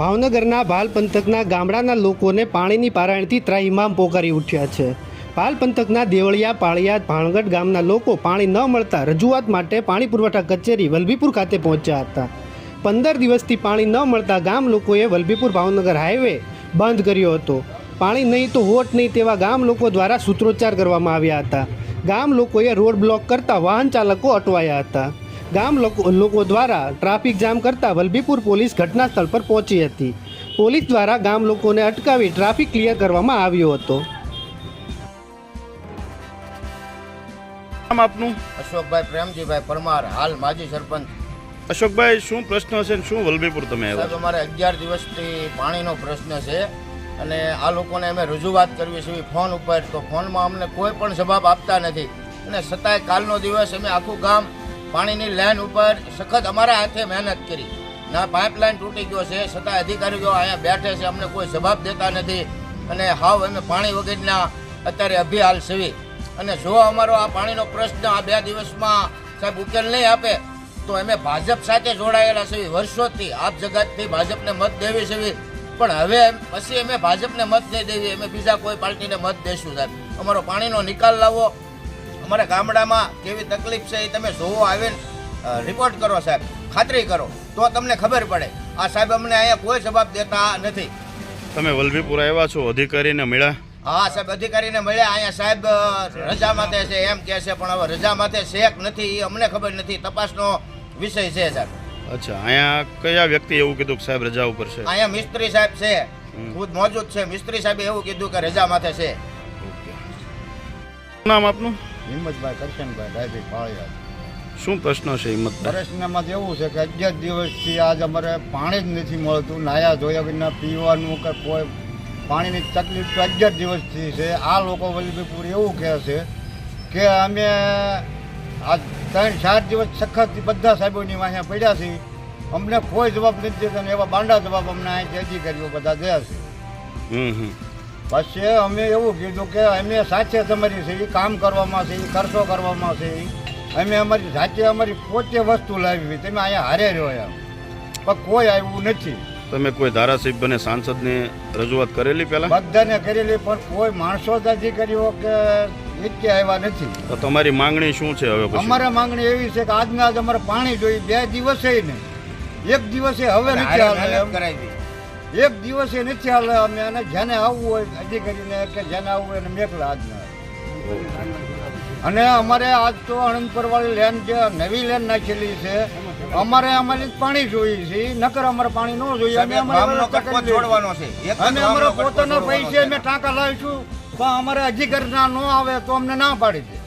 ભાવનગરના ભાલ પંથકના ગામડાના લોકોને પાણીની પારાયણથી ત્રાહિમામ પોકારી ઉઠ્યા છે. ભાલ પંથકના દેવળિયા, પાળિયા, ભાણગઢ ગામના લોકો પાણી ન મળતા રજૂઆત માટે પાણી પુરવઠા કચેરી વલભીપુર ખાતે પહોંચ્યા હતા. પંદર દિવસથી પાણી ન મળતા ગામ લોકોએ વલભીપુર ભાવનગર હાઈવે બંધ કર્યો હતો. પાણી નહીં તો વોટ નહીં તેવા ગામ લોકો દ્વારા સૂત્રોચ્ચાર કરવામાં આવ્યા હતા. ગામ લોકોએ રોડ બ્લોક કરતા વાહન ચાલકો અટવાયા હતા. ગામ લોકો લોકો દ્વારા ટ્રાફિક જામ કરતા વલભીપુર પોલીસ ઘટના સ્થળ પર પહોંચી હતી. પોલીસ દ્વારા ગામ લોકોને અટકાવી ટ્રાફિક ક્લિયર કરવામાં આવ્યો હતો. નામ આપનું? અશોકભાઈ પ્રેમજીભાઈ પરમાર હાલ માજી સરપંચ. અશોકભાઈ શું પ્રશ્ન છે ને શું વલભીપુર તમે આવ્યા? અમારે અગિયાર દિવસથી પાણીનો પ્રશ્ન છે અને આ લોકોને અમે રજૂઆત કરવી છે ફોન ઉપર. તો ફોનમાં અમને કોઈ પણ જવાબ આપતા નથી. અને છતાંય કાલનો દિવસ અમે આખું ગામ પાણીની લાઈન ઉપર સખત અમારા હાથે મહેનત કરી. ના, પાઇપલાઇન તૂટી ગયો છે, છતાં અધિકારીઓ અહીંયા બેઠે છે, અમને કોઈ જવાબ દેતા નથી. અને હાવ અમે પાણી વગરના અત્યારે અભિહાલ સેવી અને જો અમારો આ પાણીનો પ્રશ્ન આ બે દિવસમાં સાહેબ ઉકેલ નહીં આપે, તો અમે ભાજપ સાથે જોડાયેલા છે વર્ષોથી આપ જગતથી ભાજપને મત દેવી છે પણ હવે પછી અમે ભાજપને મત નહીં દેવી, અમે બીજા કોઈ પાર્ટીને મત દેશું સાહેબ. અમારો પાણીનો નિકાલ લાવો અમારા ગામડામાં કેવી તકલીફ છે એ તમે જોવો આવીને રિપોર્ટ કરો સાહેબ. ખાતરી કરો. તો તમને ખબર પડે. આ સાહેબ અમને અહીંયા કોઈ જવાબ દેતા નથી. તમે વલભીપુર આવ્યા છો અધિકારીને મળ્યા? હા સાહેબ અધિકારીને મળ્યા. અહીંયા સાહેબ રજા માથે છે એમ કહે છે પણ હવે રજા માથે છે કે નથી એ અમને ખબર નથી. તપાસનો વિષય છે સાહેબ. અચ્છા અહીંયા કયા વ્યક્તિ એવું કીધું કે સાહેબ રજા ઉપર છે? અહીંયા મિસ્ત્રી સાહેબ છે. ખુદ મોજૂદ છે. મિસ્ત્રી સાહેબે એવું કીધું કે રજા માથે છે. નામ આપનું? હિંમતભાઈ કરશનભાઈ ડાયરી પાળિયા. શું પ્રશ્ન છે હિંમત પ્રશ્નમાં એવું છે કે અગિયાર દિવસથી આજ અમારે પાણી જ નથી મળતું નાયા ધોયા વિના પીવાનું કે કોઈ પાણીની તકલીફ તો અગિયાર દિવસથી છે. આ લોકો વલ્લભીપુર એવું કહે છે કે અમે આ ત્રણ ચાર દિવસ સખત બધા સાહેબોની વાંહે પડ્યા છીએ. અમને કોઈ જવાબ નથી દેતા ને એવા બાંડા જવાબ અમને અહીંથી અધિકારીઓ બધા દે છે. હમ હમ. પછી અમે એવું કીધું કે અમે સાચે તમારી છે એ કામ કરવામાં છે એ ખર્ચો કરવામાં છે અમે અમારી સાચે અમારી પોતે વસ્તુ લાવી. તમે અહીંયા હારે રહ્યો એમ. પણ કોઈ આવ્યું નથી. તમે કોઈ ધારાસભ્યને સાંસદને રજૂઆત કરેલી પહેલા? બધાને કરેલી પણ કોઈ માણસો જ કર્યો કે નિત્ય આવ્યા નથી. તો તમારી માંગણી શું છે હવે અમારે માંગણી એવી છે કે આજના આજ અમારે પાણી જોઈએ બે દિવસે નહીં. એક દિવસે હવે નથી. કરાવી. એક દિવસે નથી હાલે અમે અને જેને આવવું હોય અધિકારીને કે જેને આવવું હોય એને મેકલા આજના અને અમારે આજ તો આણંદપર વાળી લેન જે નવી લેન નાખેલી છે અમારે અમારી પાણી જોઈએ છે નકર અમારે પાણી ન જોઈએ અમે અમારે પોતાનો પૈસે અમે ટાંકા લાવીશું પણ અમારે અધિકારી ના ન આવે તો અમને ના પાડી દે.